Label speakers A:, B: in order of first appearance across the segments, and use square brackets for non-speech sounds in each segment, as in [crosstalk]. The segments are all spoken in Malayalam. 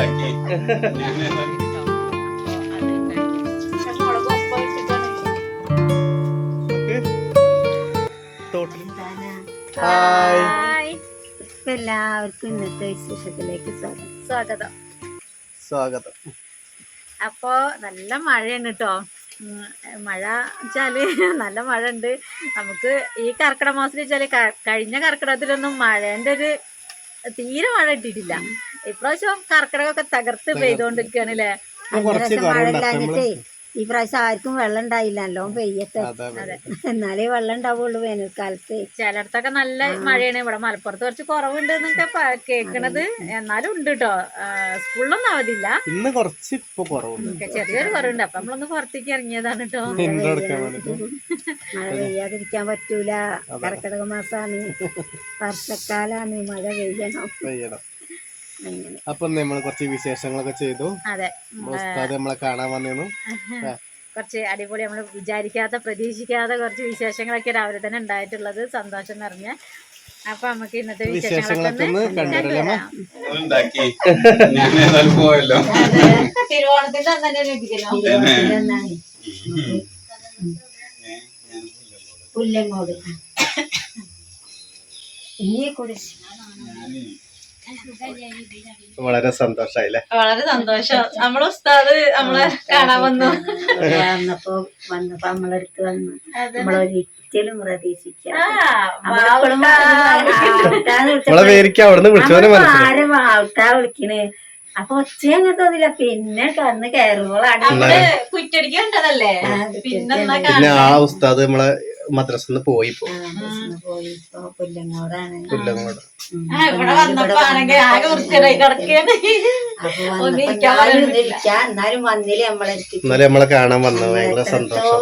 A: ഉണ്ടാക്കി.
B: ഹായ്
C: ഹായ്
B: എല്ലാവർക്കും ഇന്നത്തെ വിശേഷത്തിലേക്ക് സ്വാഗതം.
C: സ്വാഗതം.
D: സ്വാഗതം.
C: അപ്പോ നല്ല മഴയാണ് കേട്ടോ മഴ വെച്ചാൽ [laughs] നല്ല മഴ ഉണ്ട് നമുക്ക് ഈ കർക്കിടക മാസത്തിൽ വെച്ചാൽ കഴിഞ്ഞ കർക്കിടകത്തിലൊന്നും മഴേന്റെ ഒരു തീരെ മഴ കിട്ടിയിട്ടില്ല. ഇപ്രാവശ്യം കർക്കിടകൊക്കെ തകർത്ത് പെയ്തോണ്ടിരിക്കുകയാണ് അല്ലേ
D: കുറച്ച്
B: മഴ ഈ പ്രാവശ്യം ആർക്കും വെള്ളം ഉണ്ടായില്ല നല്ലോണം പെയ്യത്തെ
D: അതെ
B: എന്നാലേ വെള്ളം ഉണ്ടാവുള്ളൂ വേനൽക്കാലത്ത്.
C: ചിലടത്തൊക്കെ നല്ല മഴയാണ് ഇവിടെ. മലപ്പുറത്ത് കുറച്ച് കുറവുണ്ട് എന്നൊക്കെ കേക്കണത്. കേൾക്കണത് എന്നാലും ഉണ്ട് കേട്ടോ സ്കൂളിലൊന്നും അവധിയില്ല
D: ഇന്ന് കുറച്ച് ഇപ്പൊ കുറവുണ്ട്.
C: ചെറിയൊരു കുറവുണ്ട്. അപ്പൊ നമ്മളൊന്ന് പുറത്തേക്ക് ഇറങ്ങിയതാണ് കേട്ടോ
B: മഴ പെയ്യാതിരിക്കാൻ പറ്റൂല. കർക്കിടക മാസാണ്. വർഷക്കാലാണ് മഴ പെയ്യണം.
D: അപ്പൊ നമ്മൾ കുറച്ച് വിശേഷങ്ങളൊക്കെ ചെയ്തു.
C: അതെ.
D: നമ്മളെ കാണാൻ വന്നിരുന്നു. [laughs]
C: കുറച്ച് അടിപൊളി നമ്മൾ വിചാരിക്കാത്ത പ്രതീക്ഷിക്കാത്ത കുറച്ച് വിശേഷങ്ങളൊക്കെ രാവിലെ തന്നെ ഉണ്ടായിട്ടുള്ളത് സന്തോഷം നിറഞ്ഞ. അപ്പൊ നമുക്ക് ഇന്നത്തെ വിശേഷങ്ങളൊക്കെ
A: പോയല്ലോ.
C: തിരുവോണത്തിന്റെ അന്ന് തന്നെ ലഭിക്കലോ
B: ഇരുപത്തിലൊന്നാണ് പുല്ലങ്ങോട്. ഇനി കൂടി
D: വളരെ സന്തോഷായില്ലേ?
C: വളരെ സന്തോഷം. നമ്മളെ ഉസ്താദ് നമ്മളെ കാണാൻ വന്നു.
B: വന്നപ്പോ വന്നപ്പോ നമ്മളടുത്ത് വന്നു നമ്മളൊരിക്കലും പ്രതീക്ഷിക്കാം ആരും ആൾക്കാ വിളിക്കണ്? അപ്പൊ ഒച്ച അങ്ങനെ തോന്നില്ല. പിന്നെ കന്ന് കയറുമ്പോഴാണ്
C: കുറ്റടിക്ക് കണ്ടതല്ലേ? പിന്നെ
D: ആ ഉസ്താദ് നമ്മളെ മദ്രസന്ന് പോയി
B: പോയി. ഇപ്പൊ പുല്ലങ്ങോടാണ്.
D: പുല്ലങ്ങോട്.
C: ഇവിടെ വന്നപ്പോ ആണെങ്കിൽ ആകെ വൃത്തിയായി കിടക്കുകയാണ്
B: അപ്പൊ വന്നപ്പോ എന്നാലും വന്നില്ല നമ്മളെ
D: എന്നാലും നമ്മളെ കാണാൻ വന്നു ഭയങ്കര സന്തോഷം.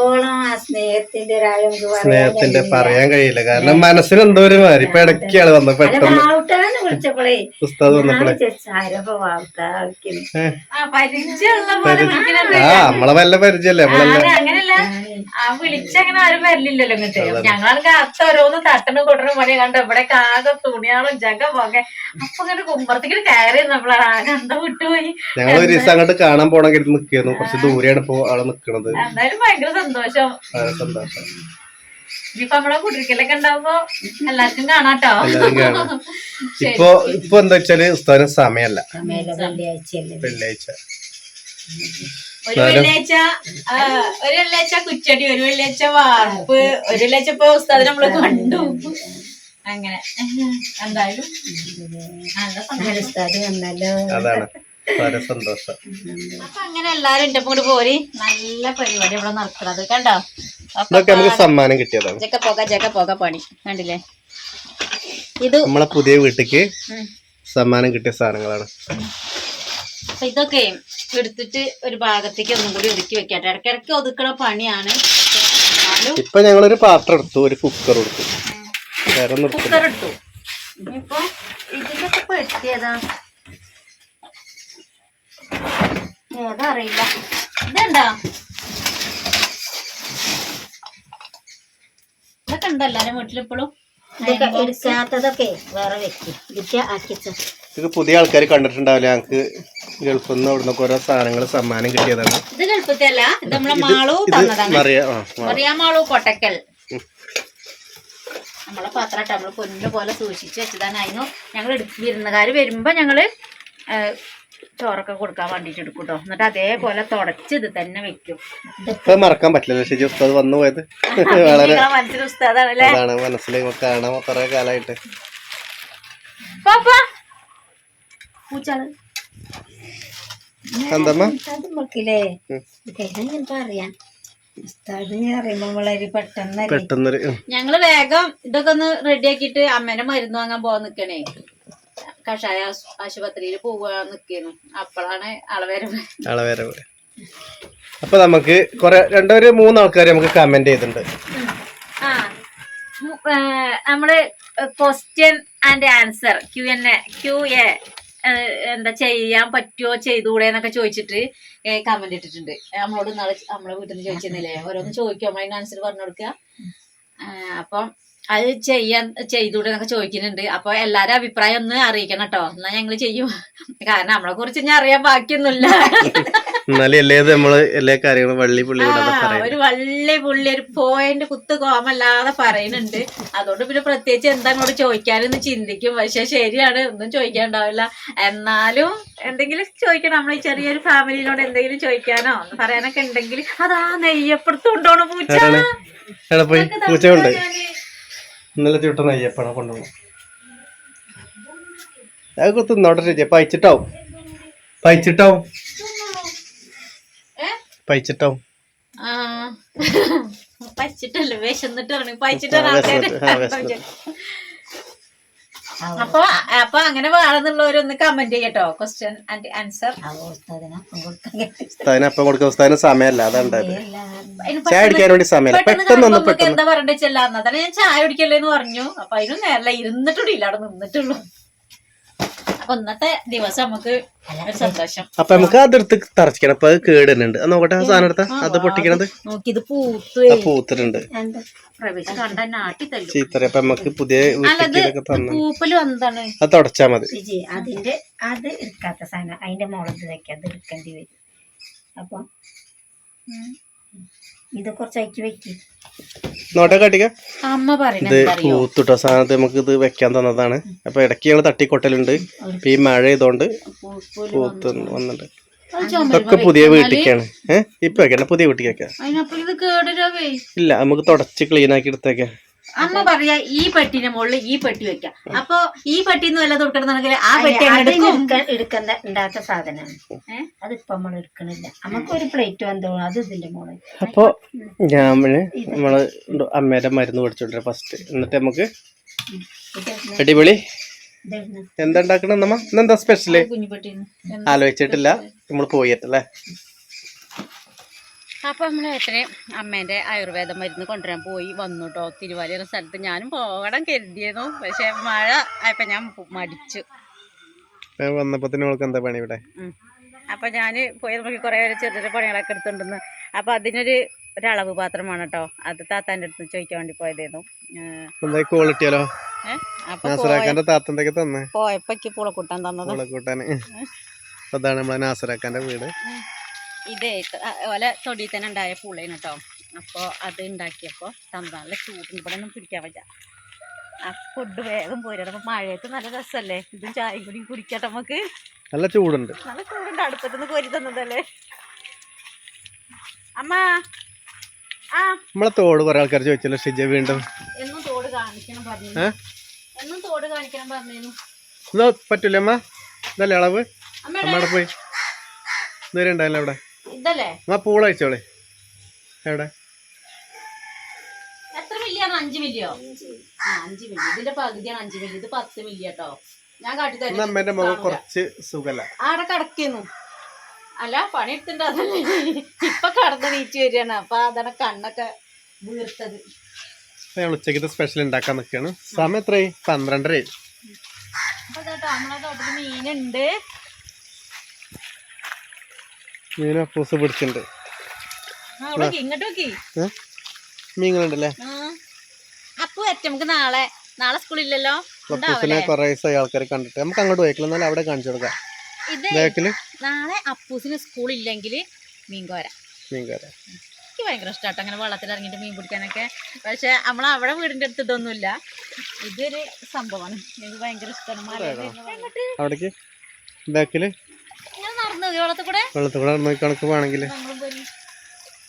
B: സ്നേഹത്തിന്റെ ഒരാളും
D: സ്നേഹത്തിന്റെ പറയാൻ കഴിയില്ല. കാരണം മനസ്സിൽ എന്തോ ഒരു മാറി ഇപ്പൊ ഇടയ്ക്കാണ് വന്നത് വന്നു പെട്ടെന്ന്. ഉസ്താദ് വന്നപ്പോഴേ
C: ആ പരിചയമുള്ള പോലെ
D: ആ നമ്മളെ വല്ല പരിചയല്ലേ? നമ്മളെല്ലാം
C: വിളിച്ചങ്ങനെ ആരും വരില്ലല്ലോ ഇങ്ങോട്ട്. ഞങ്ങൾക്ക് അത്ത ഓരോന്ന് തട്ടണ കൊടുക്കണ പണി കണ്ടോ? ഇവിടെ ആകെ തുണിയാളും ജഗ പോക? അപ്പൊ കുമ്പറത്തേക്ക് കയറി ആകെ വിട്ടുപോയി?
D: ഞങ്ങൾ ഒരു ദിവസം അങ്ങോട്ട് കാണാൻ പോണെങ്കിൽ നിൽക്കുന്നു കുറച്ച് ദൂരെയാണ് ഇപ്പൊ ആൾ നിക്കണത്.
C: എന്തായാലും ഭയങ്കര സന്തോഷം.
D: വളരെ സന്തോഷം.
C: ഇനിയിപ്പൊ നമ്മളെ കുടിരിക്കലൊക്കെ ഉണ്ടാവുമ്പോ എല്ലാവർക്കും കാണാട്ടോ.
D: എല്ലാവരും കാണാം. ഇപ്പൊ ഇപ്പൊ എന്താ വെച്ചാൽ ഉസ്താദിന് സമയമല്ല
B: വെള്ളിയാഴ്ചയല്ലേ
D: വെള്ളിയാഴ്ച
C: ഒരു വെള്ളിയാഴ്ച ഒരു വെള്ളിയാഴ്ച കുച്ചടി ഒരു വെള്ളിയാഴ്ച വാർപ്പ് ഒരു വെള്ളിയാഴ്ച ഇപ്പൊ ഉസ്താദിനെ നമ്മൾ കണ്ടു. അങ്ങനെ. എന്തായാലും നല്ല സന്തോഷം.
B: ഉസ്താദ് വന്നല്ലോ.
D: അതാണ്. വളരെ സന്തോഷം.
C: അപ്പൊ അങ്ങനെ എല്ലാരും എന്റെ കൂടെ പോരി. നല്ല പരിപാടി ഇവിടെ നടക്കുന്നത് കണ്ടോ?
D: ഇതൊക്കെ നമുക്ക് സമ്മാനം കിട്ടിയതാണ്.
C: ജക്ക പോക ജക്ക പോക പണി. കണ്ടില്ലേ? ഇത്
D: നമ്മളെ പുതിയ വീട്ടിക്ക്. സമ്മാനം കിട്ടിയ സാധനങ്ങളാണ്.
C: അപ്പൊ ഇതൊക്കെ എടുത്തിട്ട് ഒരു ഭാഗത്തേക്ക് ഒന്നും കൂടി ഒതുക്കി വെക്കാട്ടെ. ഇടയ്ക്കിടയ്ക്ക് ഒതുക്കണ പണിയാണ്.
D: ഇപ്പൊ ഞങ്ങളൊരു പാത്രം എടുത്തു ഒരു കുക്കർ എടുത്തു
C: എടുത്തു. ഇനിയിപ്പോ ഇതിന്റെ ഒക്കെ പെട്ടിയതാ ഏതാ? അറിയില്ല ഇതെന്താ ഇതൊക്കെ ഉണ്ടോ എല്ലാരും വീട്ടിലിപ്പോഴും?
B: ഇതൊക്കെ എടുക്കാത്തതൊക്കെ വേറെ വെക്കും. ഇതൊക്കെ ആക്കിച്ച
D: ഇത് പുതിയ ആൾക്കാർ കണ്ടിട്ടുണ്ടാവില്ല? ഞങ്ങക്ക് ഗൾഫിൽ നിന്ന് അവിടെ നിന്നൊക്കെ ഓരോ സാധനങ്ങൾ സമ്മാനം കിട്ടിയതാണ്.
C: ഇത് ഗൾഫത്തല്ല. ഇത് നമ്മളെ മാളു തന്നതാണ്.
D: മറിയ.
C: മറിയാമാളു കൊട്ടക്കൽ. നമ്മളെ പാത്രാട്ട നമ്മൾ പൊന്നു പോലെ സൂക്ഷിച്ച് വെച്ചതാണ് അതിന് ഞങ്ങൾ വിരുന്നുകാർ വരുമ്പോൾ ഞങ്ങൾ ചോറൊക്കെ കൊടുക്കാൻ വേണ്ടിയിട്ട് എടുക്കും കേട്ടോ എന്നിട്ട് അതേപോലെ തുടച്ച് ഇത് തന്നെ വെക്കും.
D: മറക്കാൻ പറ്റില്ല ശരി ഉസ്താദ് വന്നു പോയത്? വളരെ
C: മനസ്സിൽ ഉസ്താദാണല്ലേ?
D: മനസ്സിൽ കാണാൻ കുറെ കാലമായിട്ട്
C: പൂച്ചാൾ.
D: എന്തമ്മ
B: പറയാം പെട്ടെന്ന്.
C: ഞങ്ങൾ വേഗം ഇതൊക്കെ ഒന്ന് റെഡി ആക്കിട്ട് അമ്മേനെ മരുന്ന് വാങ്ങാൻ പോവാൻ നിക്കണേ. കഷായ ആശു- ആശുപത്രിയിൽ പോവാൻ നിക്കുന്നു അപ്പോഴാണ്
D: അളവരവ്. അപ്പൊ നമുക്ക് കൊറേ രണ്ടൊരു മൂന്നാൾക്കാർ നമുക്ക് കമന്റ് ചെയ്തിട്ടുണ്ട്.
C: ആ നമ്മൾ question and answer Q N A Q A എന്താ ചെയ്യാൻ പറ്റുമോ ചെയ്തുകൂടെ എന്നൊക്കെ ചോദിച്ചിട്ട് കമന്റ് ഇട്ടിട്ടുണ്ട്. നമ്മളോട് നമ്മളെ വീട്ടിൽ നിന്ന് ചോദിച്ചിരുന്നില്ലേ? ഓരോന്ന് ചോദിക്കും. ആൻസർ പറഞ്ഞു കൊടുക്കുക അപ്പം അത് ചെയ്യാൻ ചെയ്തൂടെ എന്നൊക്കെ ചോദിക്കുന്നുണ്ട്. അപ്പൊ എല്ലാരും അഭിപ്രായം ഒന്ന് അറിയിക്കണം കേട്ടോ. എന്നാ ഞങ്ങൾ ചെയ്യും. കാരണം നമ്മളെ കുറിച്ച് ഞാൻ അറിയാൻ ബാക്കിയൊന്നുമില്ല.
D: എന്നാലും എല്ലേത് നമ്മൾ എല്ലാ കാര്യങ്ങളും വള്ളി പുള്ളി
C: ഒരു വള്ളി പുള്ളി ഒരു പോയിന്റ് കുത്ത് കോമല്ലാതെ പറയുന്നുണ്ട്. അതുകൊണ്ട് പിന്നെ പ്രത്യേകിച്ച് എന്താ ഇങ്ങോട്ട് ചോദിക്കാനെന്ന് ചിന്തിക്കും. പക്ഷെ ശരിയാണ് ഒന്നും ചോദിക്കാണ്ടാവില്ല എന്നാലും എന്തെങ്കിലും ചോദിക്കണം. നമ്മൾ ഈ ചെറിയൊരു ഫാമിലിയിലോട് എന്തെങ്കിലും ചോദിക്കാനോ പറയാനൊക്കെ ഉണ്ടെങ്കിൽ അതാ നെയ്യപ്പുറത്തുണ്ടോണോ പൂച്ച.
D: പൂച്ച
C: ഞാൻ.
D: ഇന്നലെ ചുട്ട അയ്യപ്പണ കൊണ്ടുപോകും അത് തിന്നോട്ടെ ചേച്ചി. പയച്ചിട്ടാവും പയച്ചിട്ടാവും? പയച്ചിട്ടാവും
C: പച്ചിട്ടല്ലേ വിശന്നിട്ടാണ്.
D: എന്നിട്ട്
C: പച്ചിട്ടാണ്
D: വിശന്നിട്ട്, ആ, വിശന്നിട്ട്.
C: അപ്പൊ അപ്പൊ അങ്ങനെ വേണമെന്നുള്ളവരൊന്ന് കമന്റ് ചെയ്യട്ടോ. ക്വസ്റ്റ്യൻ ആൻഡ് ആൻസർ
B: കൊടുക്കാൻ
D: ഉസ്താദിന് സമയമല്ല അതാണ്ടായത് ചായ അടിക്കാൻ വേണ്ടി സമയമില്ല
C: പെട്ടെന്ന്
D: പെട്ടെന്ന് ഒന്ന് പെട്ടെന്ന്.
C: എന്താ പറയണ്ട ചെല്ലാന്ന് ഞാൻ ചായ കുടിക്കല്ലേന്ന് പറഞ്ഞു. അപ്പൊ അതിനും നേരല്ല. ഇരുന്നിട്ടുണ്ടല്ലോ അവിടെ നിന്നിട്ടുള്ളൂ. അപ്പൊ ഇന്നത്തെ ദിവസം നമുക്ക് ഒരു സന്തോഷം.
D: അപ്പൊ നമുക്ക് അതെടുത്ത് തറച്ചിക്കണം. അപ്പൊ അത് കേടുന്നുണ്ട് നോക്കട്ടെ ആ സാധനം എടുത്ത. അത് പൊട്ടിക്കണത്?
C: നോക്കി ഇത് പൂത്തു
D: പൂത്തിട്ടുണ്ട്. ചീത്തറ അപ്പൊ നമുക്ക് പുതിയ
C: അല്ലത്
D: വീട്ടിലൊക്കെ തന്നു.
C: പൂപ്പൽ വന്നതാണ്.
D: അത് തുടച്ചാ മതി.
B: അതിന്റെ അത് എടുക്കാത്ത സാധനം അതിന്റെ മുളക് അത് എടുക്കേണ്ടി വരും. അപ്പൊ ഇത് കുറച്ച് അയക്കി വെക്കി.
D: നോട്ടെ കാട്ടിക്ക.
C: അമ്മ
D: ഇത് പൂത്തിട്ട സാധനത്ത് നമുക്ക് ഇത് വെക്കാൻ തന്നതാണ്. അപ്പൊ ഇടയ്ക്ക് ഞങ്ങൾ തട്ടിക്കൊട്ടലുണ്ട്. ഇപ്പൊ ഈ മഴ ചെയ്തോണ്ട് പൂത്ത് വന്നിട്ടുണ്ട്.
C: അത്
D: ഇതൊക്കെ പുതിയ വീട്ടിലേക്കാണ്. ഏഹ് ഇപ്പൊ വെക്കണ്ട പുതിയ വീട്ടിലേക്കാ.
C: അതിനപ്പോ ഇത് കേടരവേ
D: ഇല്ല നമുക്ക് തുടച്ച് ക്ലീൻ ആക്കി എടുത്തേക്കാം.
C: അമ്മ പറയാ ഈ പെട്ടിന്റെ മുകളിൽ ഈ പെട്ടി വെക്കാം. അപ്പൊ ഈ പെട്ടി എന്ന് വല്ലതും എടുക്കണമെന്നുണ്ടെങ്കിൽ ആ പെട്ടി
B: എടുക്കുന്ന ഉണ്ടാത്ത സാധനമാണ്? അതിപ്പോ നമ്മൾ എടുക്കണില്ല. നമുക്ക് ഒരു പ്ലേറ്റ് വന്നോളൂ അത് ഇതിന്റെ മുകളിൽ
D: അപ്പൊ ഞാമിന് നമ്മൾ അമ്മേടെ മരുന്ന് പഠിച്ചോണ്ട് ഫസ്റ്റ് എന്നിട്ട് നമുക്ക് അടിപൊളി? എന്താ ഉണ്ടാക്കണം നമ്മ ഇന്നെന്താ
C: സ്പെഷ്യൽ
D: ആലോചിച്ചിട്ടില്ല. നമ്മൾ പോയിട്ടല്ലേ
C: അപ്പൊ നമ്മൾ എത്രയും അമ്മേന്റെ ആയുർവേദ മരുന്ന് കൊണ്ടുവരാൻ പോയി വന്നു കേട്ടോ തിരുവാലി എന്ന സ്ഥലത്ത് ഞാനും പോകണം കരുതിയിരുന്നു. പക്ഷേ മഴ ആയപ്പോൾ ഞാൻ മടിച്ചു.
D: വന്നപ്പോൾ എന്താ പണി ഇവിടെ?
C: അപ്പോൾ ഞാൻ പോയി നമുക്ക് കുറേ ചെറിയ ചെറിയ പണികളൊക്കെ എടുത്തിട്ടുണ്ടെന്ന്. അപ്പോൾ അതിനൊരു ഒരളവ് പാത്രമാണ് കേട്ടോ അത് താത്താന്റെ അടുത്ത് ചോദിക്കാൻ വേണ്ടി പോയതായിരുന്നു.
D: ക്വാളിറ്റിയാലോ
C: ഏഹ് അപ്പൊ പോയ-
D: നാസറാക്കാന്റെ താത്ത എന്തൊക്കെ തന്നെ?
C: പോയപ്പോക്ക് പൂളക്കൂട്ടാൻ തന്നത്.
D: അതാണ് നമ്മളെ നാസറാക്കാന്റെ വീട്.
C: ഇതേ ഓല തൊടിയിൽ തന്നെ ഉണ്ടായ പുള്ളേന് കേട്ടോ അപ്പോൾ അത് ഉണ്ടാക്കിയപ്പോൾ തന്നാല ചൂടും ഇവിടെ ഒന്നും പിടിക്കാൻ പറ്റാം ആ ഫുഡ് വേഗം പോരും. അപ്പോൾ മഴയത്ത് നല്ല രസമല്ലേ ഇതും ചായയും കൂടി കുടിക്കട്ടെ നമുക്ക്
D: നല്ല ചൂടുണ്ട്.
C: നല്ല ചൂടുണ്ട്. അടുപ്പത്തുനിന്ന് കോരി തന്നതല്ലേ? അമ്മ ആ.
D: നമ്മളെ തോട് കുറെ ആൾക്കാർ ചോദിച്ചല്ലോ ഷിജ വീണ്ടും.
C: എന്നും തോട് കാണിക്കണം പറഞ്ഞു എന്നും തോട് കാണിക്കണം പറഞ്ഞു
D: ഇതാ പറ്റൂലേ അമ്മ? നല്ല അളവ്?
C: അമ്മ
D: അമ്മയുടെ പോയി. ഇതുവരെ ഉണ്ടായില്ല അവിടെ.
C: ഇതല്ലേ?
D: അമ്മ പൂള അയച്ചോളെ. എവിടെ?
C: എത്ര മില്ലിയാണ്? അഞ്ച് മില്ലിയോ? ആ അഞ്ച് മില്ലി. ഇതിന്റെ പകുതിയാണ് അഞ്ച് മില്ലി. ഇത് പത്ത് മില്ലി കേട്ടോ. ഞാൻ കാട്ടി
D: അമ്മേന്റെ മുഖം കുറച്ച് സുഖല്ല.
C: ആടെ കിടക്കുന്നു. അല്ല പണി എടുത്തിട്ടുണ്ടല്ലേ ഇപ്പൊ കടന്ന് നീച്ച് വരികയാണ്. അപ്പൊ അതാണ് കണ്ണൊക്കെ വീർത്തത്.
D: ഞങ്ങൾ ഉച്ചക്കത്തെ സ്പെഷ്യൽ ഉണ്ടാക്കാൻ നിൽക്കുകയാണ് സമയം എത്രയായി പന്ത്രണ്ടര
C: അപ്പൊ കേട്ടോ നമ്മളെ തോട്ടത്തിൽ മീനുണ്ട്.
D: മീൻ പൂസ് പിടിച്ചിട്ടുണ്ട്? മീനുണ്ടല്ലേ
C: ആ. അപ്പൊ പറ്റും നമുക്ക് നാളെ നാളെ സ്കൂളില്ലല്ലോ
D: അപ്പൂസിനെ
C: ഉണ്ടാവല്ലേ?
D: കുറെ ദിവസമായി ആൾക്കാർ കണ്ടിട്ട്. നമുക്ക് അങ്ങോട്ട് പോയിക്കില്ല എന്നാലും അവിടെ കാണിച്ചു കൊടുക്കാം.
C: നാളെ അപ്പൂസിന് സ്കൂളില്ലെങ്കിൽ
D: മീൻകാരെ.
C: എനിക്ക് ഭയങ്കര ഇഷ്ടമാട്ടോ അങ്ങനെ വെള്ളത്തിൽ ഇറങ്ങിയിട്ട് മീൻ പിടിക്കാനൊക്കെ. പക്ഷെ നമ്മൾ അവിടെ വീടിന്റെ അടുത്ത് ഇതൊന്നുമില്ല. ഇതൊരു സംഭവമാണ്. എനിക്ക് ഭയങ്കര ഇഷ്ടമാണ് ബാക്കിൽ വെള്ളത്തിൽ കൂടെ?
D: നോക്കി കണക്ക് വേണമെങ്കിൽ
C: നമ്മളും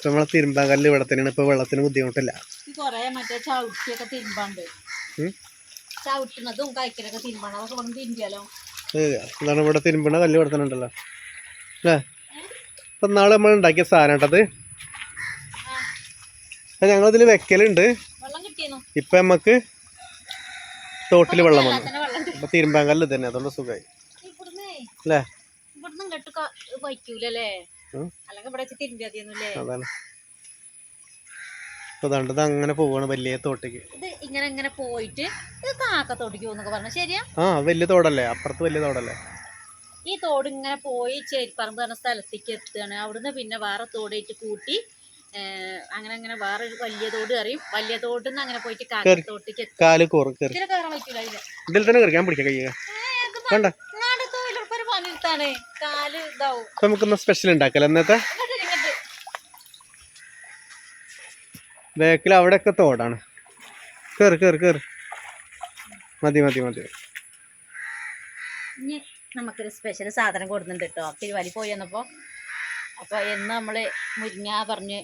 D: നമ്മളെ തിരുമ്പാങ്കല്ല് ഇവിടെ തന്നെയാണ്. ഇപ്പൊ വെള്ളത്തിന് ബുദ്ധിമുട്ടില്ല. ഇതാണ് ഇവിടെ തിരുമ്പണ കല്ല് ഇവിടെ തന്നെ ഉണ്ടല്ലോ. അല്ലേ? ഇപ്പൊ നാളെ നമ്മൾ ഉണ്ടാക്കിയ സാധനം കേട്ടത് ഞങ്ങളിതിൽ വെക്കലുണ്ട്. ഇപ്പൊ നമുക്ക് തോട്ടിൽ വെള്ളം വന്നു.
C: അപ്പൊ
D: തിരുമ്പാൻ കല്ല് തന്നെ. അതുകൊണ്ട് സുഖമായി അല്ലേ?
C: ഇവിടുന്ന് ഇങ്ങോട്ട്
D: വയ്ക്കൂലേ.
C: അല്ലെങ്കിൽ ഇവിടെ വെച്ച്
D: അതാണ്. ഇത് അങ്ങനെ പോവാണ് വലിയ തോട്ടേക്ക്.
C: ഇത് ഇങ്ങനെ ഇങ്ങനെ പോയിട്ട് ഇത് പോകുന്നൊക്കെ പറഞ്ഞു ശരിയാ?
D: ആ വലിയ തോടല്ലേ? അപ്പുറത്ത് വലിയ തോടല്ലേ?
C: ഈ തോട് ഇങ്ങനെ പോയി ചേരിപ്പറമ്പ് പറഞ്ഞ സ്ഥലത്തേക്ക് എത്തുകയാണ്. അവിടുന്ന് പിന്നെ വേറെ തോടായിട്ട് കൂട്ടി അങ്ങനെ അങ്ങനെ വേറെ ഒരു വലിയ തോട് കറിയും വലിയ തോട്ടിൽ നിന്ന് അങ്ങനെ പോയിട്ട്. കാക്കത്തോട്ടേക്ക്
D: കാൽ കോറും ഇതിൽ തന്നെ കയറി പിടിക്കാം കണ്ട?
C: തൊഴിലുറപ്പൊരു പണിയെടുത്താണ് കാൽ ഇതാവും.
D: അപ്പൊ നമുക്കൊന്ന് സ്പെഷ്യൽ ഉണ്ടാക്കല്ലോ എന്നത്തെ
C: ബേക്കിൽ അവിടെ
D: ബാക്കിൽ അവിടെയൊക്കെ തോടാണ്. കയറി കയറി കയറി മതി മതി മതി.
C: ഇനി നമുക്കൊരു സ്പെഷ്യൽ സാധനം കൊടുക്കുന്നുണ്ട് കേട്ടോ. തിരുവാലി പോയി വന്നപ്പോൾ അപ്പോൾ എന്ന് നമ്മൾ മുരിങ്ങ പറഞ്ഞ്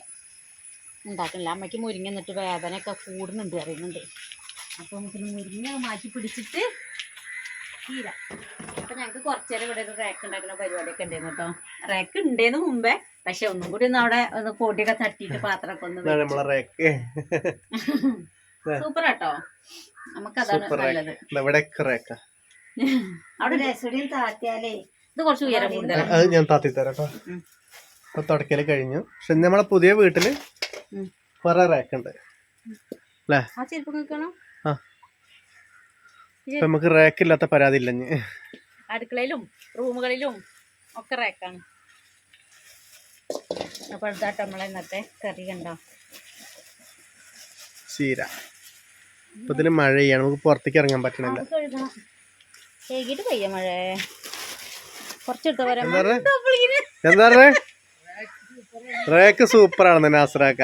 C: ഉണ്ടാക്കണില്ല. അമ്മയ്ക്ക് മുരിങ്ങ എന്നിട്ട് വേദനയൊക്കെ കൂടുന്നുണ്ട് അറിയുന്നുണ്ട്. അപ്പോൾ നമുക്കൊന്ന് മുരിങ്ങ മാറ്റി പിടിച്ചിട്ട് തീര അപ്പൊ ഞങ്ങൾക്ക് കുറച്ചേരം ഇവിടെ ഒരു റാക്ക് ഉണ്ടാക്കുന്ന പരിപാടിയൊക്കെ ഉണ്ടായിരുന്നു കേട്ടോ. റാക്ക് ഉണ്ടേന്ന് മുമ്പേ പക്ഷെ ഒന്നും കൂടി ഒന്ന് അവിടെ ഒന്ന് പൊടിയൊക്കെ തട്ടിയിട്ട് പാത്രമൊക്കെ ഒന്ന്
D: ഇതാണ് നമ്മളെ റേക്ക്
C: സൂപ്പർ കേട്ടോ നമുക്കതാണ്
D: അതാണ്
C: നല്ലത്.
D: റേക്ക്
B: അവിടെ രസോടിയിൽ താത്തിയാലേ.
C: ഇത് കുറച്ച് ഉയരം കൂടുതലാണ്
D: അത് ഞാൻ താത്തി തരാം. അപ്പൊ തുടക്കൽ കഴിഞ്ഞു. പക്ഷെ നമ്മളെ പുതിയ വീട്ടിൽ
C: കൊറേ
D: കുറെ റാക്ക് ഉണ്ട്. അല്ലേ
C: ആ ചെരുപ്പ് നിൽക്കണം
D: ഇപ്പൊ നമുക്ക് റാക്ക് ഇല്ലാത്ത പരാതി ഇല്ല
C: അടുക്കളയിലും റൂമുകളിലും ഒക്കെ റാക്കാണ് അപ്പോൾ അടുത്താട്ട് നമ്മളെ ഇന്നത്തെ കറി കണ്ടോ?
D: ചീര. ഇപ്പൊ ഇതിന് മഴ ചെയ്യാണ് നമുക്ക് പുറത്തേക്ക് ഇറങ്ങാൻ പറ്റണില്ല.
C: പയ്യ മഴ. കുറച്ചെടുത്ത വരാം
D: എന്താ പറഞ്ഞേ? എന്താ പറഞ്ഞേ റേക്ക് സൂപ്പർ ആണെന്ന് നാസറാക്ക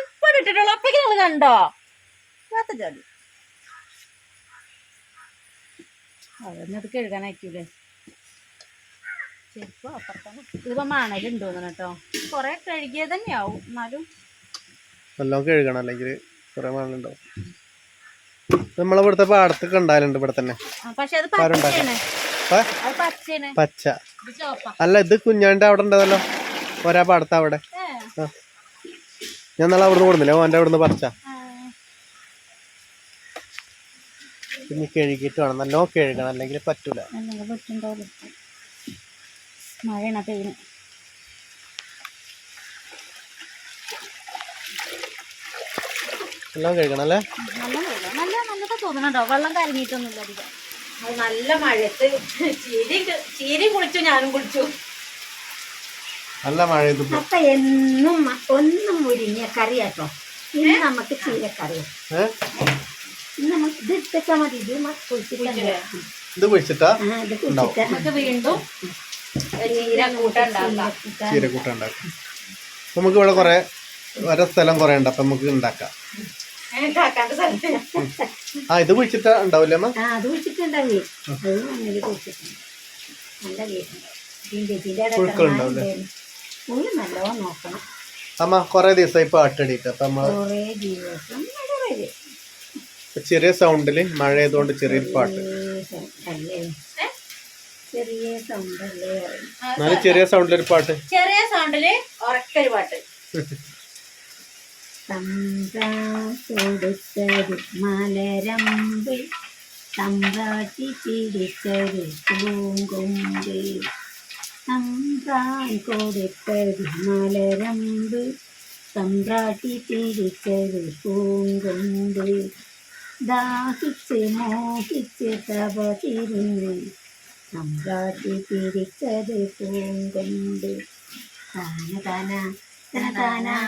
C: ഇപ്പൊ ഇട്ടിട്ടുള്ള. അപ്പയ്ക്ക് നിങ്ങൾ കണ്ടോ കാത്ത ജാതി അതൊന്നത് കഴുകാനായിരിക്കൂലേ ചെരുപ്പ് അപ്പുറത്താണ്. ഇതിപ്പോ മണലുണ്ട് തോന്നണം കേട്ടോ കുറെ കഴുകിയത് തന്നെയാവും. എന്നാലും
D: നല്ലോണം കഴുകണം അല്ലെങ്കിൽ കുറെ മണലുണ്ടാവും നമ്മളെ ഇവിടുത്തെ പാടത്തൊക്കെ ഉണ്ടായാലുണ്ട് ഇവിടെ തന്നെ.
C: പക്ഷെ അത്?
D: പച്ച. അല്ല ഇത് കുഞ്ഞാണ്ട് അവിടെ ഉണ്ടതല്ലോ. ഒരാ പാടത്ത് അവിടെ. ഞാൻ നാളെ അവിടുന്ന് കൊടുന്നില്ല? ഓന്റെ അവിടുന്ന് പറിച്ച
C: ആ.
D: പിന്നെ കഴുകിയിട്ട് വേണം. നല്ലോ കഴുകണം. അല്ലെങ്കിൽ പറ്റൂല.
C: എന്തെങ്കിലും പറ്റുണ്ടാവും മഴയാണ് പെയ്യുന്നത്
D: എല്ലാം കഴുകണം അല്ലേ?
C: നല്ല നല്ലതാ തോന്നണുണ്ടോ? വെള്ളം കരങ്ങിയിട്ടൊന്നുമില്ല അധികം. അത് നല്ല മഴയത്ത് ചീരി ചീരി കുളിച്ചു ഞാനും കുളിച്ചു.
D: നല്ല മഴ ഇത്
B: അപ്പൊ എന്നും ഒന്നും മുരിങ്ങ കറിയാട്ടോ ഇനി നമുക്ക് ചീരക്കറി ഇത് ഇട്ടച്ചാ മതി. ഇത്
D: ഇത് കുഴിച്ചിട്ടാ?
B: ഇത് കുഴിച്ചിട്ട്.
C: നമുക്ക് വീണ്ടും
D: ഉണ്ടാക്കും. ഇവിടെ കുറെ ഓരോ സ്ഥലം കുറെ ഉണ്ട്. അപ്പൊ നമുക്ക് ഉണ്ടാക്കാം. ആ ഇത് കുഴിച്ചിട്ടാ ഉണ്ടാവില്ലേ അമ്മ?
B: അത് അത് മണ്ണിൽ കുഴിച്ചിട്ടുണ്ട്. നല്ല
D: പുഴുക്കളുണ്ടാവില്ലേ?
B: പുള്ളി നല്ലോണം നോക്കണം.
D: അമ്മ കുറെ ദിവസമായി പാട്ടടിയിട്ട് അപ്പൊ നമ്മ
B: കുറേ ദിവസം
D: ചെറിയ സൗണ്ടിൽ മഴ ആയതുകൊണ്ട് ചെറിയൊരു പാട്ട്.
B: എന്നാലും ചെറിയ സൗണ്ടിൽ ഒരു
D: എന്നാലും ചെറിയ സൗണ്ടിലൊരു പാട്ട്.
C: ചെറിയ സൗണ്ടിൽ ഉറക്കൊരു പാട്ട്.
B: കൊടുത്തത് മലരമ്പ് തമ്പ്രാട്ടി പിടിച്ചത് പൂങ്കൊമ്പ് തമ്പ്രാൻ കൊടുത്തത് മലരമ്പ് തമ്പ്രാട്ടി ചിരിച്ചൊരു പൂങ്കൊമ്പ് ദാഹിച്ച് മോഹിച്ച് തവ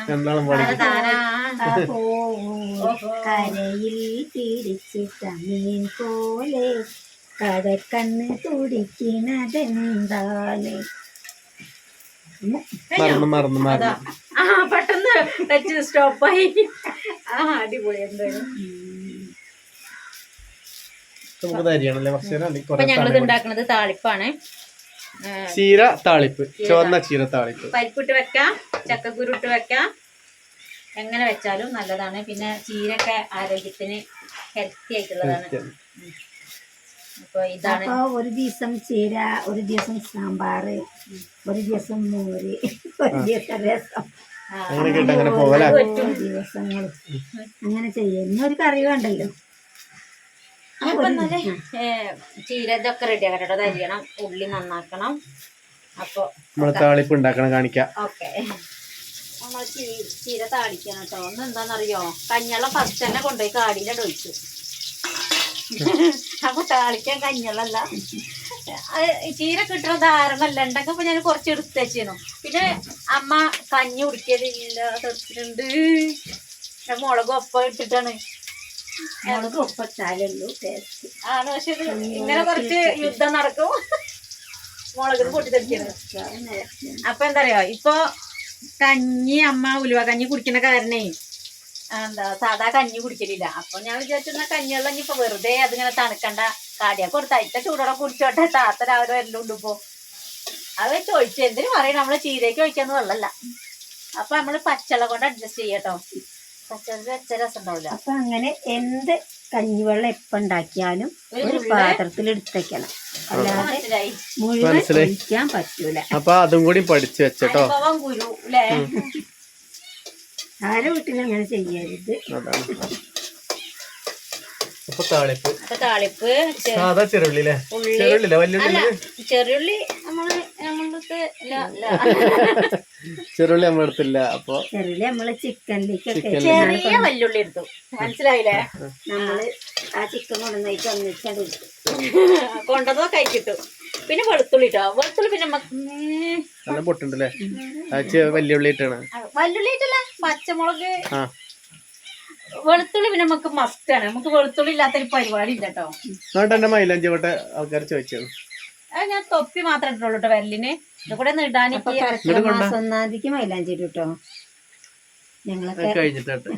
D: എന്താണ് പാടുന്നത്
B: അഹോ, കരയിൽ തിരിച്ച് മീൻ പോലെ കടക്കണ്ണ് തുടിക്കണതെന്താണ്
D: മറന്നു മറന്നു മറന്നു.
C: ആ പെട്ടെന്ന് ടച്ച് സ്റ്റോപ്പായി ആ അടിപൊളി എന്തായാലും
D: കുറെ
C: ഞങ്ങളിത് ഉണ്ടാക്കുന്നത് താളിപ്പാണ്.
D: ചീര താളിപ്പ് ചുവന്ന ചീര താളിപ്പ്.
C: പരിപ്പിട്ട് വെക്കാം ചക്കക്കുരു ഇട്ട് വെക്കാം. എങ്ങനെ വെച്ചാലും നല്ലതാണ്. പിന്നെ ചീരൊക്കെ ആരോഗ്യത്തിന് ഹെൽത്തി ആയിട്ടുള്ളതാണ്. അപ്പൊ ഇതാണ്.
B: ഒരു ദിവസം ചീര ഒരു ദിവസം സാമ്പാറ് ഒരു ദിവസം മോര് ഒരു ദിവസം രസം. ദിവസങ്ങൾ അങ്ങനെ ചെയ്യുന്ന ഒരു കറി വേണ്ടല്ലോ.
C: അപ്പൊ എന്നാൽ ചീര ഇതൊക്കെ റെഡി ആക്കട്ടെ അരിയണം ഉള്ളി നന്നാക്കണം. അപ്പൊ
D: നമ്മൾ താളിപ്പ് ഉണ്ടാക്കണം കാണിക്കാം.
C: ഓക്കെ. നമ്മൾ ചീര താളിക്കണം കേട്ടോ. ഒന്ന് എന്താണെന്നറിയോ? കഞ്ഞളം ഫസ്റ്റ് തന്നെ കൊണ്ടുപോയി കാടിയിലോട്ട് ഒഴിച്ചു. [laughs] അപ്പൊ താളിക്കാൻ കഞ്ഞളല്ല ചീര കിട്ടുന്ന ധാരണല്ല ഉണ്ടെങ്കിൽ ഞാൻ കുറച്ച് എടുത്ത് വെച്ചിരുന്നു. പിന്നെ അമ്മ കഞ്ഞി കുടിക്കലില്ല തീർച്ചിട്ടുണ്ട് മുളക് ഒപ്പം ഇട്ടിട്ടാണ്.
B: മുളക് ഒപ്പിട്ടാലുള്ളൂ ടേസ്റ്റ്
C: ആണ് പക്ഷെ ഇത് ഇങ്ങനെ കുറച്ച് യുദ്ധം നടക്കും. മുളക് പൊട്ടിത്തെറിക്കരുത് അപ്പൊ എന്താ പറയാ ഇപ്പൊ കഞ്ഞി അമ്മ ഉലുവ കഞ്ഞി കുടിക്കുന്ന കാരണേ എന്താ സാധാ കഞ്ഞി കുടിക്കലില്ല. അപ്പൊ ഞാൻ വിചാരിച്ചിരുന്ന കഞ്ഞിവെള്ളം ഇപ്പൊ വെറുതെ അതിങ്ങനെ തണുക്കണ്ട. കാടിയാ കൊടുത്ത അയിട്ട ചൂടോടെ കുടിച്ചോട്ടെ. താത്ത രാവിലെ വരലുണ്ട് ഉണ്ട് ഇപ്പൊ. അത് വെച്ച് ഒഴിച്ചു എന്തിനു പറയും നമ്മൾ ചീരയ്ക്ക് ഒഴിക്കാന്ന് വെള്ളല്ല. അപ്പൊ നമ്മൾ പച്ചവെള്ളം കൊണ്ട് അഡ്ജസ്റ്റ് ചെയ്യട്ടോ.
B: അപ്പൊ അങ്ങനെ എന്ത് കഞ്ഞിവെള്ളം എപ്പം ഉണ്ടാക്കിയാലും ഒരു പാത്രത്തിൽ എടുത്തേക്കണം. അല്ലാതെ മുഴുവൻ. ഒഴിക്കാൻ പറ്റൂല.
D: അപ്പൊ അതും കൂടി പഠിച്ചു
C: വെച്ചോ
B: ആരും വീട്ടിൽ അങ്ങനെ ചെയ്യരുത്.
D: അപ്പൊ താളിപ്പ്.
C: അപ്പൊ താളിപ്പ്
D: സാധാ ചെറുള്ളി അല്ലേ ചെറുള്ളി വലിയ ഉള്ളി.
C: നമ്മൾ നമ്മൾക്ക് ഇല്ല. [laughs]
D: ചെറുള്ളി നമ്മൾ എടുത്തില്ല അപ്പൊ
B: ചെറിയ
C: നമ്മൾ വല്ലുള്ളി എടുത്തു. മനസ്സിലായില്ലേ?
B: നമ്മൾ ആ ചിക്കൻ കൊണ്ടുവന്നിട്ട് ഒന്നിച്ചത്
C: കൊണ്ടതോ കഴിച്ചിട്ടു പിന്നെ വെളുത്തുള്ളി ഇട്ടോ? വെളുത്തുള്ളി പിന്നെ
D: നല്ല പൊട്ടുണ്ടല്ലേ? വല്യുള്ളി വലിയ ഉള്ളി ഇട്ടാണ്.
C: വല്യുള്ളി ഇട്ടല്ല പച്ചമുളക് വെളുത്തുള്ളി പിന്നെ നമുക്ക് മസ്റ്റ് ആണ്. നമുക്ക് വെളുത്തുള്ളി ഇല്ലാത്തൊരു പരിപാടി ഇല്ല കേട്ടോ
D: എന്നിട്ട് എന്റെ മൈലാഞ്ചി കോട്ടെ ആൾക്കാർ ചോദിച്ചത്
C: അത് ഞാൻ തൊപ്പി മാത്രമേ ഇട്ടുള്ളൂ കേട്ടോ വെല്ലിന് ഇത് കൂടെ ഒന്ന്
B: അപ്പൊ
C: ഇടാനിക്ക്
B: കറക്റ്റ് മാസം ഒന്നാം തീയതിക്ക് മൈലാഞ്ചി ഇടും കേട്ടോ ഞങ്ങളൊക്കെ
D: കഴിഞ്ഞിട്ടാട്ടെ.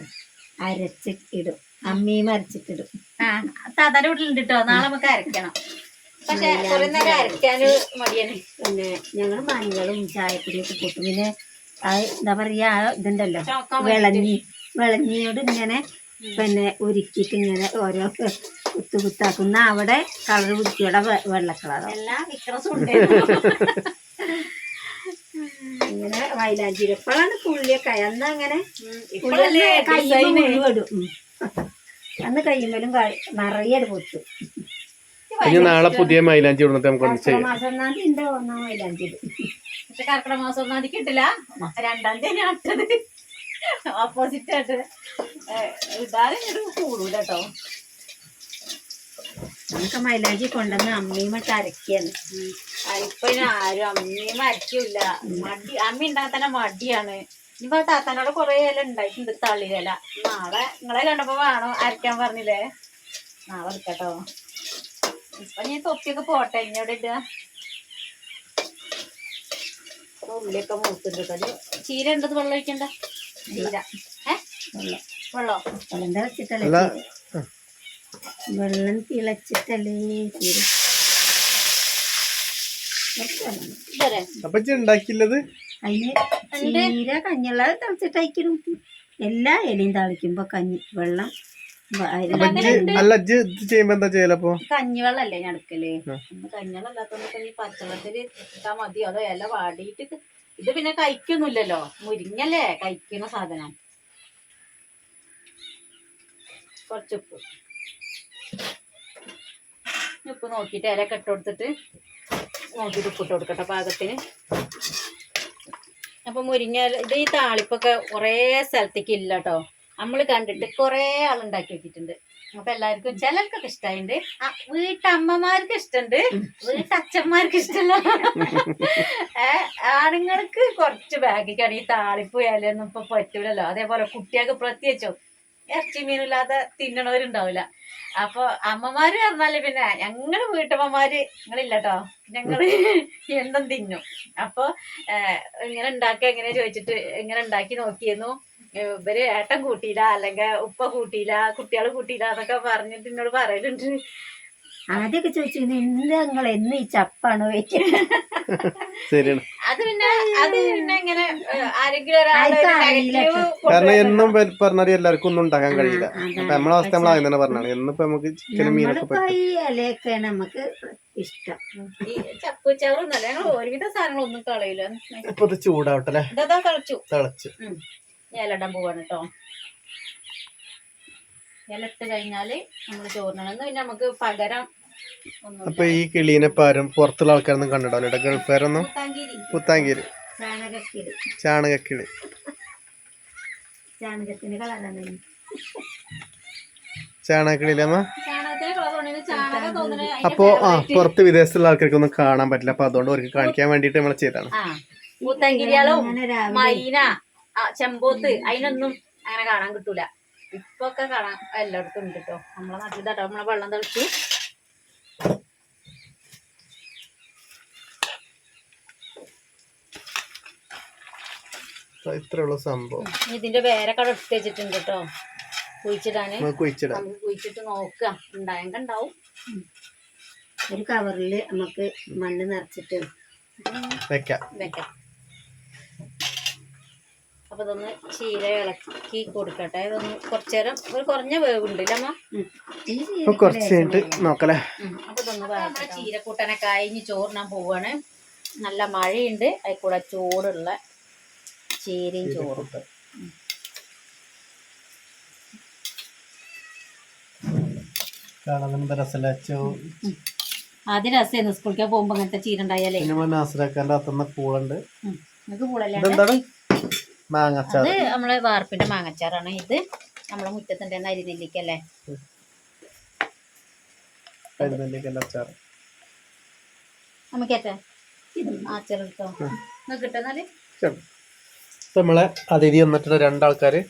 B: അരച്ചിട്ടിടും. അമ്മിയും അരച്ചിട്ടിടും.
C: ആ താത്താന്റെ വീട്ടിലുണ്ട് കേട്ടോ നാളെ നമുക്ക് അരക്കണം. പക്ഷെ കുറെ നേരം അരക്കാന് മടിയാണ്.
B: പിന്നെ ഞങ്ങൾ മഞ്ഞളും ചായപ്പൊടിയൊക്കെ കൂട്ടും. പിന്നെ ആ എന്താ പറയാ ഇതുണ്ടല്ലോ വിളഞ്ഞി. വിളഞ്ഞിയോട് ഇങ്ങനെ പിന്നെ ഉരുക്കിയിട്ട് ഇങ്ങനെ ഓരോ കുത്തു കുത്താക്കുന്ന അവിടെ കളർ കുത്തിയുടെ വെള്ള കളറോ
C: എല്ലാം വിക്രസുണ്ട്
B: ഇങ്ങനെ മൈലാഞ്ചി ഇപ്പോഴാണ് പുള്ളിയൊക്കെ. അന്ന് അങ്ങനെ ഉം. അന്ന് കയ്യുമ്പോഴും നിറയെ പൊത്തു
D: ഇനി നാളെ പുതിയ മൈലാഞ്ചി കൊടുത്തിട്ട് നമുക്ക് ഒന്ന്
B: മാസം ഒന്നാം തീയതി ഉണ്ട് ഒന്നാം മൈലാഞ്ചി
C: കർക്കിടക മാസം ഒന്നാം തീയതി കിട്ടില്ല രണ്ടാം തീയതി ഓപ്പോസിറ്റ് ആയിട്ട്. ഇടാനും കൂടൂല കേട്ടോ
B: നമുക്ക് മൈലാജി കൊണ്ടുവന്ന് അമ്മയും ഇട്ട് അരക്കിയാണ്
C: ഇപ്പൊ ആരും അമ്മീമ അരക്കില്ല മടി അമ്മ ഉണ്ടാകാൻ തന്നെ മടിയാണ്. ഇനിയിപ്പോ താത്താനോട് കൊറേ ഇല ഉണ്ടായിട്ടുണ്ട് തള്ളിയില നാളെ നിങ്ങളെ കണ്ടപ്പോ വേണോ അരക്കാൻ പറഞ്ഞില്ലേ? നാളെ എടുക്കട്ടോ ഇപ്പൊ ഞാൻ തൊപ്പിയൊക്കെ പോട്ടെ ഇങ്ങോട്ട് ഇടുക? ഉള്ളിയൊക്കെ മൂത്തുണ്ട് ചീര ഉണ്ടത് വെള്ളം ഒഴിക്കണ്ട?
B: വെള്ളം.
C: തിളച്ചിട്ടല്ലേണ്ടാക്കില്ലത്
B: വെള്ളം തിളച്ചിട്ടല്ലേ ചീര. വെള്ളം തിളച്ചിട്ടല്ലേ
D: ഉണ്ടാക്കിയില്ലത്?
B: അതിന് ചീര കഞ്ഞിള്ള തിളച്ചിട്ടയക്കണം എല്ലാ ഇലയും തളിക്കുമ്പോ കഞ്ഞി വെള്ളം
D: അല്ല ഇത് ചെയ്യുമ്പോ എന്താ ചെയ്യലപ്പോ
C: കഞ്ഞിവെള്ളല്ലേ ഞാൻ എടുക്കൽ.
D: ആ.
C: ഇന്ന് കഞ്ഞിവെള്ളം ഇല്ലാത്തോണ്ട് ഈ പച്ചവെള്ളത്തിൽ ഇട്ടാ മതി. അതോ ഇല വാടിയിട്ട് ഇത് പിന്നെ കഴിക്കൊന്നുമില്ലല്ലോ. മുരിങ്ങല്ലേ കഴിക്കുന്ന സാധനം. കുറച്ചുപ്പ് ഉപ്പ്. നോക്കിയിട്ട് ഇലക്കെ ഇട്ട് കൊടുത്തിട്ട് നോക്കിയിട്ട് ഉപ്പിട്ട് കൊടുക്കട്ടെ പാകത്തിന്. അപ്പൊ മുരിങ്ങ ഇല- ഇത് ഈ താളിപ്പൊക്കെ കുറേ സ്ഥലത്തേക്ക് ഇല്ല കേട്ടോ. നമ്മൾ കണ്ടിട്ട് കുറേ ആളുണ്ടാക്കി വെച്ചിട്ടുണ്ട്. അപ്പൊ എല്ലാവർക്കും ചിലർക്കൊക്കെ ഇഷ്ടമായിണ്ട് വീട്ടമ്മമാർക്ക് ഇഷ്ടമുണ്ട് വീട്ടച്ഛന്മാർക്ക് ഇഷ്ടമല്ല ആണുങ്ങൾക്ക് കുറച്ച് ബാഗിക്കാണ്. ഈ താളിപ്പ് ഇലയൊന്നും ഇപ്പൊ പറ്റൂലല്ലോ. അതേപോലെ കുട്ടികൾക്ക് പ്രത്യേകിച്ചോ ഇറച്ചി മീനില്ലാതെ തിന്നണവരുണ്ടാവില്ല അപ്പൊ അമ്മമാര് പറഞ്ഞാൽ പിന്നെ ഞങ്ങൾ വീട്ടമ്മമാര് നിങ്ങളില്ലട്ടോ ഞങ്ങൾ എന്തും തിന്നും. അപ്പൊ ഇങ്ങനെ ഉണ്ടാക്കുക എങ്ങനെ ചോദിച്ചിട്ട് ഇങ്ങനെ ഉണ്ടാക്കി നോക്കിയിരുന്നു. ഇവർ ഏട്ടൻ കൂട്ടിയില്ല അല്ലെങ്കിൽ ഉപ്പ കൂട്ടിയില്ല കുട്ടികൾ കൂട്ടിയില്ല എന്നൊക്കെ പറഞ്ഞിട്ട് എന്നോട് പറയലുണ്ട്.
B: ആദ്യമൊക്കെ ചോദിച്ചു എന്താ നിങ്ങൾ എന്ന് ഈ ചപ്പാണ്?
C: അത് പിന്നെ അത് പിന്നെ ഇങ്ങനെ ആരെങ്കിലും
D: കാരണം എന്നും പറഞ്ഞാൽ എല്ലാവർക്കും ഒന്നും ഉണ്ടാക്കാൻ കഴിയില്ല. അപ്പൊ നമ്മളെ അവസ്ഥ നമ്മൾ ആദ്യം തന്നെ പറഞ്ഞാണ്. എന്നിപ്പോ നമുക്ക് ചിക്കനും മീനൊക്കെ
B: നമുക്ക് ഇഷ്ടം.
C: ഈ ചപ്പ് ചവറൊന്നല്ല ഞങ്ങൾ ഒരുവിധ സാധനങ്ങളൊന്നും കളയില്ല.
D: ഇപ്പൊ ഇത് ചൂടാവട്ടെ തിളച്ചു.
C: ഇതാ
D: തിളച്ച്
C: ഇലയിടാൻ പോവാണ് കേട്ടോ ഇല ഇട്ട് നമ്മൾ ചോറിനാണ്. എന്ന് പിന്നെ നമുക്ക് പകരം ഒന്നും
D: അപ്പൊ ഈ കിളീനെ പാരം പുറത്തുള്ള ആൾക്കാരൊന്നും കണ്ടിടാവില്ല ഗൾഫുകാരൊന്നും? പുത്താങ്കിരി. ചാണകക്കിളി.
B: കളറാണ്.
D: അപ്പോ ആ പുറത്ത് വിദേശത്തുള്ള ആൾക്കാർക്കൊന്നും കാണാൻ പറ്റില്ല. അപ്പൊ അതുകൊണ്ട് അവർക്ക് കാണിക്കാൻ വേണ്ടിട്ട് നമ്മൾ ചെയ്താണ്
C: ചെമ്പോത്ത്. അതിനൊന്നും അങ്ങനെ കാണാൻ കിട്ടൂല. ഇപ്പൊ ഒക്കെ കാണാൻ എല്ലായിടത്തും ഉണ്ട് കേട്ടോ നമ്മളെ നാട്ടിൽ തട്ടോ നമ്മളെ വെള്ളം തെളിച്ചു.
D: ഇത്രേ സംഭവം.
C: ഇതിന്റെ വേറെ കട എടുത്ത് വെച്ചിട്ടുണ്ട് കേട്ടോ കുഴിച്ചിടാന്.
D: നമുക്ക് കുഴിച്ചിടാം
C: നമുക്ക് കുഴിച്ചിട്ട് നോക്കാം ഉണ്ടായെങ്കിൽ ഉണ്ടാവും.
B: ഒരു കവറിൽ നമുക്ക് മണ്ണ് നിറച്ചിട്ട്
D: വെക്കാം.
C: വെക്കാം. അപ്പൊ ഇതൊന്ന് ചീര ഇളക്കി കൊടുക്കട്ടെ. ഇതൊന്ന് കുറച്ചു നേരം ഒരു കുറഞ്ഞ വേവുണ്ടല്ലേ അമ്മ?
D: കുറച്ച് കഴിഞ്ഞിട്ട് നോക്കല്ലേ?
C: ഉം. അപ്പൊ ഇതൊന്ന് നമ്മുടെ ചീരക്കൂട്ടനൊക്കെ കഴിഞ്ഞ് ചോറിനാൻ പോവാണ്. നല്ല മഴയുണ്ട്. അതിൽ കൂടെ ചൂടുള്ള ചീരയും ചോറും ആദ്യം രസമായിരുന്നു സ്കൂളിലേക്ക് പോകുമ്പോ അങ്ങനത്തെ ചീര ഉണ്ടായാലേ.
D: പൂളുണ്ട്. മാങ്ങച്ചാർ
C: അത് നമ്മളെ വാർപ്പിന്റെ മാങ്ങച്ചാറാണ് ഇത്. നമ്മളെ മുറ്റത്തിന്റെ അരിനെല്ലിക്കല്ലേ?
D: അച്ചാർ
C: നമുക്കേറ്റ
D: നമ്മളെ അതിഥി വന്നിട്ടുള്ള രണ്ടാൾക്കാര്.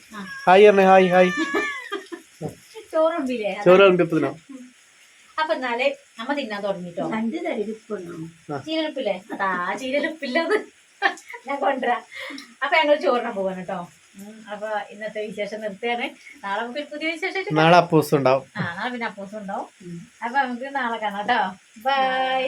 D: ഹായ് പറഞ്ഞേ ഹായ് ഹായ്.
C: ചോറുണ്ടില്ലേ?
D: ചോറ് കണ്ടിപ്പതിനോ
C: അപ്പൊ എന്നാലേ നമ്മ തിന്നാൻ തുടങ്ങിട്ടോ.
B: രണ്ട്
C: ചീരലുപ്പില്ലേ അതാ ചീരലുപ്പില്ലത് ഞാൻ കൊണ്ടുവരാം. അപ്പൊ ഞങ്ങൾ ചോറിനാ പോവാണ് കേട്ടോ. അപ്പൊ ഇന്നത്തെ വിശേഷം നിർത്തിയാണ്. നാളെ നമുക്ക് പുതിയ വിശേഷം
D: നാളെ അപ്പൂസ് ഉണ്ടാവും
C: ആ നാളെ പിന്നെ അപ്പൂസ് ഉണ്ടാവും അപ്പൊ നമുക്ക് നാളെ കാണാം കേട്ടോ. ബൈ